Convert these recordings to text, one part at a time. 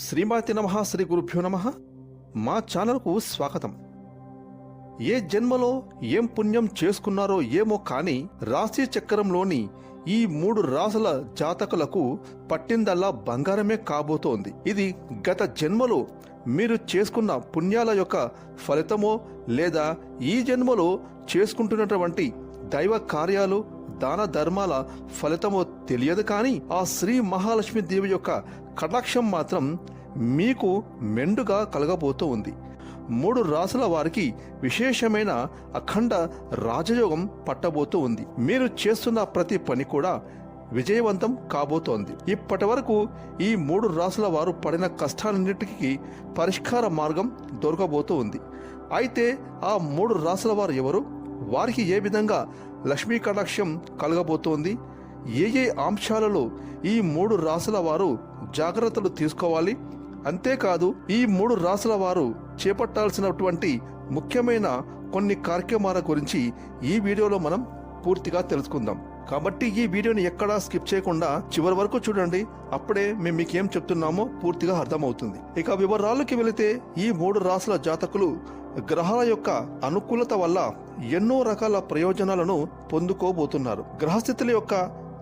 శ్రీమాతి నమ శ్రీ గురుభ్యో నమ. మా ఛానల్కు స్వాగతం. ఏ జన్మలో ఏం పుణ్యం చేసుకున్నారో ఏమో కానీ రాశి చక్రంలోని ఈ మూడు రాసుల జాతకులకు పట్టిందల్లా బంగారమే కాబోతోంది. ఇది గత జన్మలో మీరు చేసుకున్న పుణ్యాల యొక్క ఫలితమో లేదా ఈ జన్మలో చేసుకుంటున్నటువంటి దైవ కార్యాలు దాన ధర్మాల ఫలితమో తెలియదు కానీ ఆ శ్రీ మహాలక్ష్మి దేవి యొక్క కటాక్షం మాత్రం మీకు మెండుగా కలగబోతూ ఉంది. మూడు రాసుల వారికి విశేషమైన అఖండ రాజయోగం పట్టబోతూ ఉంది. మీరు చేస్తున్న ప్రతి పని కూడా విజయవంతం కాబోతోంది. ఇప్పటి వరకు ఈ మూడు రాసుల వారు పడిన కష్టాలన్నిటికీ పరిష్కార మార్గం దొరకబోతూ ఉంది. అయితే ఆ మూడు రాసుల వారు ఎవరు? వారికి ఏ విధంగా లక్ష్మీ కటాక్షం కలగబోతోంది? ఏ ఏ అంశాలలో ఈ మూడు రాసుల వారు జాగ్రత్తలు తీసుకోవాలి? అంతేకాదు ఈ మూడు రాసుల వారు చేపట్టాల్సినటువంటి ముఖ్యమైన కొన్ని కార్యక్రమాల గురించి ఈ వీడియోలో మనం పూర్తిగా తెలుసుకుందాం. కాబట్టి ఈ వీడియోని ఎక్కడా స్కిప్ చేయకుండా చివరి వరకు చూడండి. అప్పుడే మేము మీకేం చెప్తున్నామో పూర్తిగా అర్థమవుతుంది. ఇక వివరాలకి వెళితే ఈ మూడు రాసుల జాతకులు గ్రహాల యొక్క అనుకూలత వల్ల ఎన్నో రకాల ప్రయోజనాలను పొందుకోబోతున్నారు. గ్రహస్థితుల యొక్క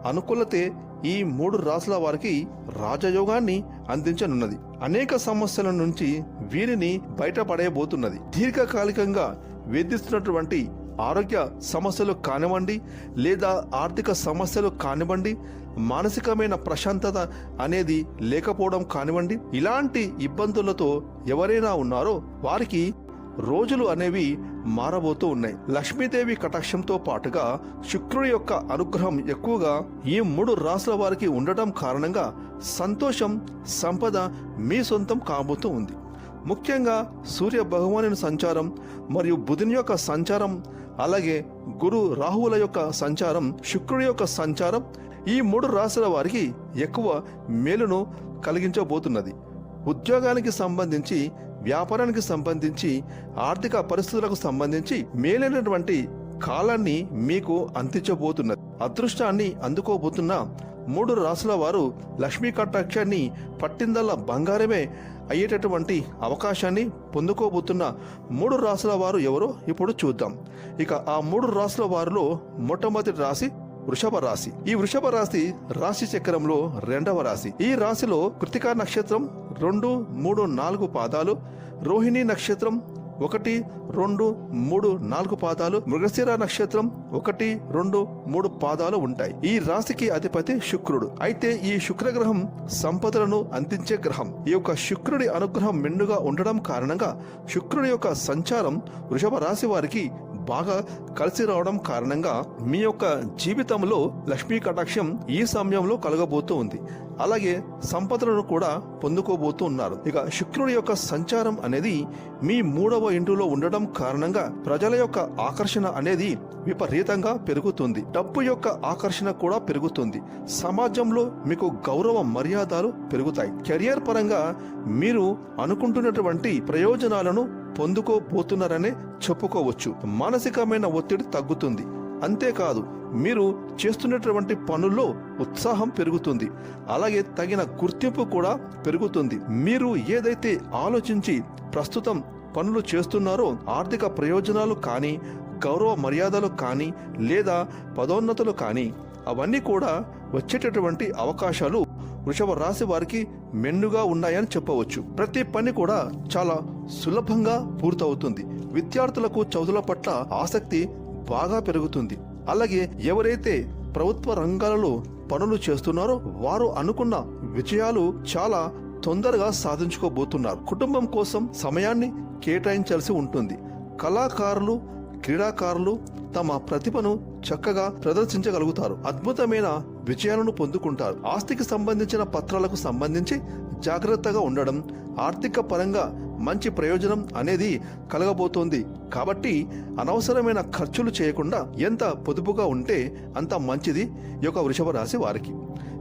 అనుకూలతే ఈ మూడు రాసుల వారికి రాజయోగాన్ని అందించనున్నది. అనేక సమస్యల నుంచి వీరిని బయటపడేయబోతున్నది. దీర్ఘకాలికంగా వేధిస్తున్నటువంటి ఆరోగ్య సమస్యలు కానివ్వండి లేదా ఆర్థిక సమస్యలు కానివ్వండి మానసికమైన ప్రశాంతత అనేది లేకపోవడం కానివ్వండి ఇలాంటి ఇబ్బందులతో ఎవరైనా ఉన్నారో వారికి రోజులు అనేవి మారబోతూ ఉన్నాయి. లక్ష్మీదేవి కటాక్షంతో పాటుగా శుక్రుడి యొక్క అనుగ్రహం ఎక్కువగా ఈ మూడు రాసుల వారికి ఉండటం కారణంగా సంతోషం సంపద మీ సొంతం కాబోతూ ఉంది. ముఖ్యంగా సూర్య భగవాను సంచారం మరియు బుధుని యొక్క సంచారం అలాగే గురు రాహువుల యొక్క సంచారం శుక్రుడి యొక్క సంచారం ఈ మూడు రాశుల వారికి ఎక్కువ మేలును కలిగించబోతున్నది. ఉద్యోగానికి సంబంధించి వ్యాపారానికి సంబంధించి ఆర్థిక పరిస్థితులకు సంబంధించి మేలైనటువంటి కాలాన్ని మీకు అందించబోతున్నది. అదృష్టాన్ని అందుకోబోతున్న మూడు రాసుల వారు లక్ష్మీ కటాక్షాన్ని పట్టిందల్లా బంగారమే అయ్యేటటువంటి అవకాశాన్ని పొందుకోబోతున్న మూడు రాసుల వారు ఎవరో ఇప్పుడు చూద్దాం. ఇక ఆ మూడు రాసుల వారిలో మొట్టమొదటి రాశి వృషభ రాశి. ఈ వృషభ రాశి రాశి చక్రంలో రెండవ రాశి. ఈ రాశిలో కృతికా నక్షత్రం రెండు మూడు నాలుగు పాదాలు రోహిణి నక్షత్రం ఒకటి రెండు మూడు నాలుగు పాదాలు మృగశిర నక్షత్రం ఒకటి రెండు మూడు పాదాలు ఉంటాయి. ఈ రాశికి అధిపతి శుక్రుడు. అయితే ఈ శుక్రగ్రహం సంపదలను అందించే గ్రహం. ఈ యొక్క శుక్రుడి అనుగ్రహం మెండుగా ఉండడం కారణంగా శుక్రుడి యొక్క సంచారం వృషభ రాశి వారికి బాగా కలిసి రావడం కారణంగా మీ యొక్క జీవితంలో లక్ష్మీ కటాక్షం ఈ సమయంలో కలగబోతూ ఉంది. అలాగే సంపదలను కూడా పొందుకోబోతూ ఉన్నారు. ఇక శుక్రుడి యొక్క సంచారం అనేది మీ మూడవ ఇంటిలో ఉండడం కారణంగా ప్రజల యొక్క ఆకర్షణ అనేది విపరీతంగా పెరుగుతుంది. డబ్బు యొక్క ఆకర్షణ కూడా పెరుగుతుంది. సమాజంలో మీకు గౌరవ మర్యాదలు పెరుగుతాయి. కెరియర్ పరంగా మీరు అనుకుంటున్నటువంటి ప్రయోజనాలను పొందుకోబోతున్నారనే చెప్పుకోవచ్చు. మానసికమైన ఒత్తిడి తగ్గుతుంది. అంతేకాదు మీరు చేస్తున్నటువంటి పనుల్లో ఉత్సాహం పెరుగుతుంది. అలాగే తగిన గుర్తింపు కూడా పెరుగుతుంది. మీరు ఏదైతే ఆలోచించి ప్రస్తుతం పనులు చేస్తున్నారో ఆర్థిక ప్రయోజనాలు కానీ గౌరవ మర్యాదలు కానీ లేదా పదోన్నతులు కానీ అవన్నీ కూడా వచ్చేటటువంటి అవకాశాలు వృషభ రాశి వారికి మెండుగా ఉన్నాయని చెప్పవచ్చు. ప్రతి పని కూడా చాలా సులభంగా పూర్తవుతుంది. విద్యార్థులకు చదువుల పట్ల ఆసక్తి బాగా పెరుగుతుంది. అలాగే ఎవరైతే ప్రభుత్వ రంగాలలో పనులు చేస్తున్నారో వారు అనుకున్న విజయాలు చాలా తొందరగా సాధించుకోబోతున్నారు. కుటుంబం కోసం సమయాన్ని కేటాయించాల్సి ఉంటుంది. కళాకారులు క్రీడాకారులు తమ ప్రతిభను చక్కగా ప్రదర్శించగలుగుతారు. అద్భుతమైన విజయాలను పొందుకుంటారు. ఆస్తికి సంబంధించిన పత్రాలకు సంబంధించి జాగ్రత్తగా ఉండడం ఆర్థిక పరంగా మంచి ప్రయోజనం అనేది కలగబోతోంది. కాబట్టి అనవసరమైన ఖర్చులు చేయకుండా ఎంత పొదుపుగా ఉంటే అంత మంచిది. ఈ యొక్క వృషభ రాశి వారికి.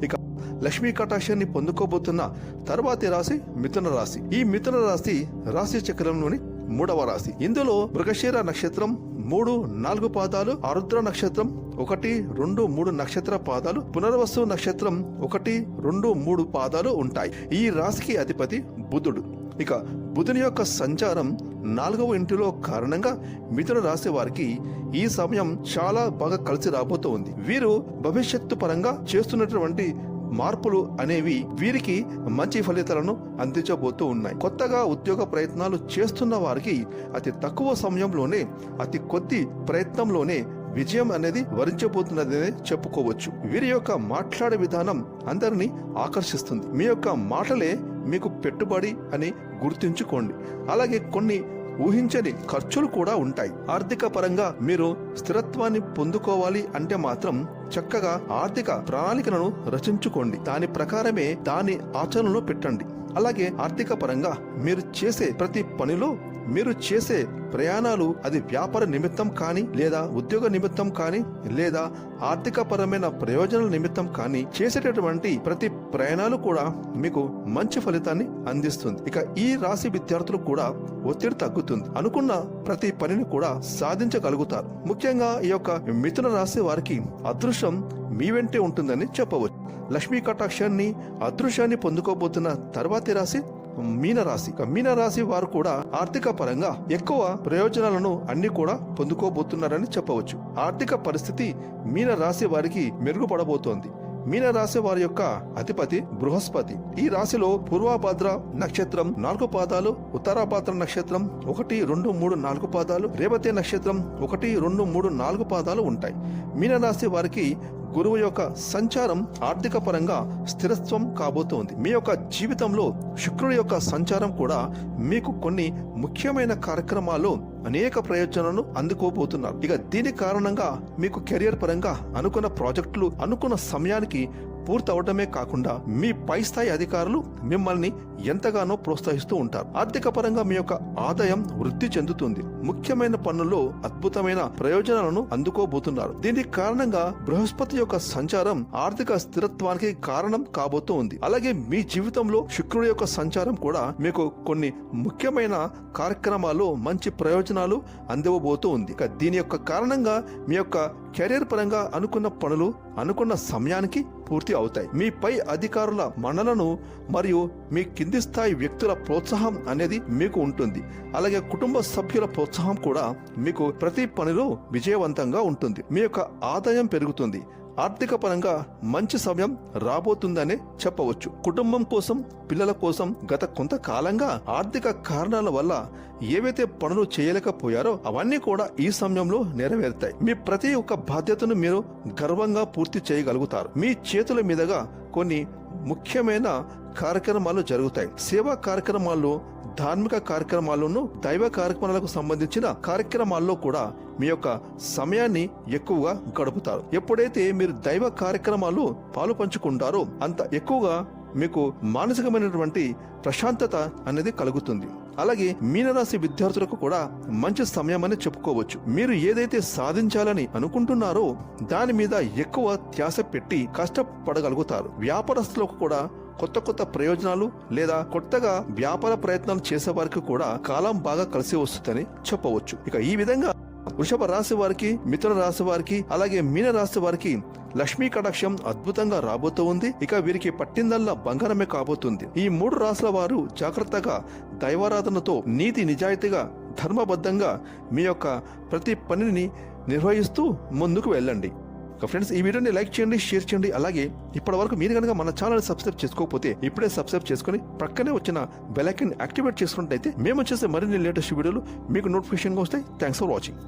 ఇక లక్ష్మీ కటాక్షాన్ని పొందుకోబోతున్న తర్వాతి రాశి మిథున రాశి. ఈ మిథున రాశి రాశి చక్రంలోని మూడవ రాశి. ఇందులో మృగశీర నక్షత్రం మూడు నాలుగు పాదాలు ఆరుద్ర నక్షత్రం ఒకటి రెండు మూడు నక్షత్ర పాదాలు పునర్వసు నక్షత్రం ఒకటి రెండు మూడు పాదాలు ఉంటాయి. ఈ రాశికి అధిపతి బుధుడు. ఇక బుధుని యొక్క సంచారం నాలుగవ ఇంటిలో కారణంగా మిథున రాశి వారికి ఈ సమయం చాలా బాగా కలిసి రాబోతోంది. వీరు భవిష్యత్తు పరంగా చేస్తున్నటువంటి మార్పులు అనేవి వీరికి మంచి ఫలితాలను అందించబోతూ ఉన్నాయి. కొత్తగా ఉద్యోగ ప్రయత్నాలు చేస్తున్న వారికి అతి తక్కువ సమయంలోనే అతి కొద్ది ప్రయత్నంలోనే విజయం అనేది వరించబోతున్నదని చెప్పుకోవచ్చు. వీరి యొక్క మాట్లాడే విధానం అందరినీ ఆకర్షిస్తుంది. మీ యొక్క మాటలే మీకు పెట్టుబడి అని గుర్తుంచుకోండి. అలాగే కొన్ని ఊహించని ఖర్చులు కూడా ఉంటాయి. ఆర్థిక పరంగా మీరు స్థిరత్వాన్ని పొందుకోవాలి అంటే మాత్రం చక్కగా ఆర్థిక ప్రణాళికలను రచించుకోండి. దాని ప్రకారమే దాని ఆచరణలో పెట్టండి. అలాగే ఆర్థిక పరంగా మీరు చేసే ప్రతి పనిలో మీరు చేసే ప్రయాణాలు అది వ్యాపార నిమిత్తం కానీ లేదా ఉద్యోగ నిమిత్తం కానీ లేదా ఆర్థిక పరమైన ప్రయోజనాల నిమిత్తం కానీ చేసేటటువంటి ప్రతి ప్రయాణాలు కూడా మీకు మంచి ఫలితాన్ని అందిస్తుంది. ఇక ఈ రాశి విద్యార్థులు కూడా ఒత్తిడి తగ్గుతుంది. అనుకున్న ప్రతి పనిని కూడా సాధించగలుగుతారు. ముఖ్యంగా ఈ యొక్క మిథున రాశి వారికి అదృష్టం మీ వెంటే ఉంటుందని చెప్పవచ్చు. లక్ష్మీ కటాక్షాన్ని అదృశ్యాన్ని పొందుకోబోతున్న తర్వాతి రాశి మీనరాశి. మీనరాశి వారు కూడా ఆర్థిక పరంగా ఎక్కువ ప్రయోజనాలను అన్ని కూడా పొందుకోబోతున్నారని చెప్పవచ్చు. ఆర్థిక పరిస్థితి మీనరాశి వారికి మెరుగుపడబోతోంది. మీనరాశి వారి యొక్క అధిపతి బృహస్పతి. ఈ రాశిలో పూర్వభద్ర నక్షత్రం నాలుగు పాదాలు ఉత్తరాభద్ర నక్షత్రం ఒకటి రెండు మూడు నాలుగు పాదాలు రేవతి నక్షత్రం ఒకటి రెండు మూడు నాలుగు పాదాలు ఉంటాయి. మీనరాశి వారికి గురువు యొక్క సంచారం ఆర్థిక పరంగా స్థిరత్వం కాబోతోంది. మీ యొక్క జీవితంలో శుక్రుడి యొక్క సంచారం కూడా మీకు కొన్ని ముఖ్యమైన కార్యక్రమాలు అనేక ప్రయోజనాలను అందుకోబోతున్నారు. ఇక దీని కారణంగా మీకు కెరియర్ పరంగా అనుకున్న ప్రాజెక్టులు అనుకున్న సమయానికి పూర్తవడమే కాకుండా మీ పై స్థాయి అధికారులు మిమ్మల్ని ఎంతగానో ప్రోత్సహిస్తూ ఉంటారు. ఆర్థిక పరంగా మీ యొక్క ఆదాయం వృద్ధి చెందుతుంది. ముఖ్యమైన పనుల్లో అద్భుతమైన ప్రయోజనాలను అందుకోబోతున్నారు. దీనికి కారణంగా బృహస్పతి యొక్క సంచారం ఆర్థిక స్థిరత్వానికి కారణం కాబోతూ ఉంది. అలాగే మీ జీవితంలో శుక్రుడి యొక్క సంచారం కూడా మీకు కొన్ని ముఖ్యమైన కార్యక్రమాల్లో మంచి ప్రయోజనం ప్రయోజనాలు అందివ్వబోతూ ఉంది. దీని యొక్క కారణంగా మీ యొక్క కెరీర్ పరంగా అనుకున్న పనులు అనుకున్న సమయానికి పూర్తి అవుతాయి. మీ పై అధికారుల మన్నలను మరియు మీ కింది స్థాయి వ్యక్తుల ప్రోత్సాహం అనేది మీకు ఉంటుంది. అలాగే కుటుంబ సభ్యుల ప్రోత్సాహం కూడా మీకు ప్రతి పనిలో విజయవంతంగా ఉంటుంది. మీ యొక్క ఆదాయం పెరుగుతుంది. ఆర్థిక పరంగా మంచి సమయం రాబోతుందనే చెప్పవచ్చు. కుటుంబం కోసం పిల్లల కోసం గత కొంతకాలంగా ఆర్థిక కారణాల వల్ల ఏవైతే పనులు చేయలేకపోయారో అవన్నీ కూడా ఈ సమయంలో నెరవేరుతాయి. మీ ప్రతి ఒక్క బాధ్యతను మీరు గర్వంగా పూర్తి చేయగలుగుతారు. మీ చేతుల మీదుగా కొన్ని ముఖ్యమైన కార్యక్రమాలు జరుగుతాయి. సేవా కార్యక్రమాల్లో ధార్మిక కార్యక్రమాల్లోనూ దైవ కార్యక్రమాలకు సంబంధించిన కార్యక్రమాల్లో కూడా మీ యొక్క సమయాన్ని ఎక్కువగా గడుపుతారు. ఎప్పుడైతే మీరు దైవ కార్యక్రమాలు పాలు పంచుకుంటారో అంత ఎక్కువగా మీకు మానసికమైనటువంటి ప్రశాంతత అనేది కలుగుతుంది. అలాగే మీనరాశి విద్యార్థులకు కూడా మంచి సమయం అని చెప్పుకోవచ్చు. మీరు ఏదైతే సాధించాలని అనుకుంటున్నారో దాని మీద ఎక్కువ ధ్యాస పెట్టి కష్టపడగలుగుతారు. వ్యాపారస్తులకు కూడా కొత్త కొత్త ప్రయోజనాలు లేదా కొత్తగా వ్యాపార ప్రయత్నాలు చేసే వారికి కూడా కాలం బాగా కలిసి వస్తుందని చెప్పవచ్చు. ఇక ఈ విధంగా వృషభ రాశి వారికి మిథున రాశి వారికి అలాగే మీన రాశి వారికి లక్ష్మీ కటాక్షం అద్భుతంగా రాబోతూ ఉంది. ఇక వీరికి పట్టిందల్లా బంగారమే కాబోతుంది. ఈ మూడు రాశుల వారు జాగ్రత్తగా దైవారాధనతో నీతి నిజాయితీగా ధర్మబద్ధంగా మీ యొక్క ప్రతి పనిని నిర్వహిస్తూ ముందుకు వెళ్ళండి. ఫ్రెండ్స్ ఈ వీడియోని లైక్ చేయండి షేర్ చేయండి. అలాగే ఇప్పటి వరకు మీరు కనుక మన ఛానల్ సబ్స్క్రైబ్ చేసుకోకపోతే ఇప్పుడే సబ్స్క్రైబ్ చేసుకుని ప్రక్కనే వచ్చిన బెల్ ఐకన్ యాక్టివేట్ చేసుకున్నట్టయితే మేము వచ్చేసే మరిన్ని లేటెస్ట్ వీడియోలు మీకు నోటిఫికేషన్గా వస్తాయి. Thanks for watching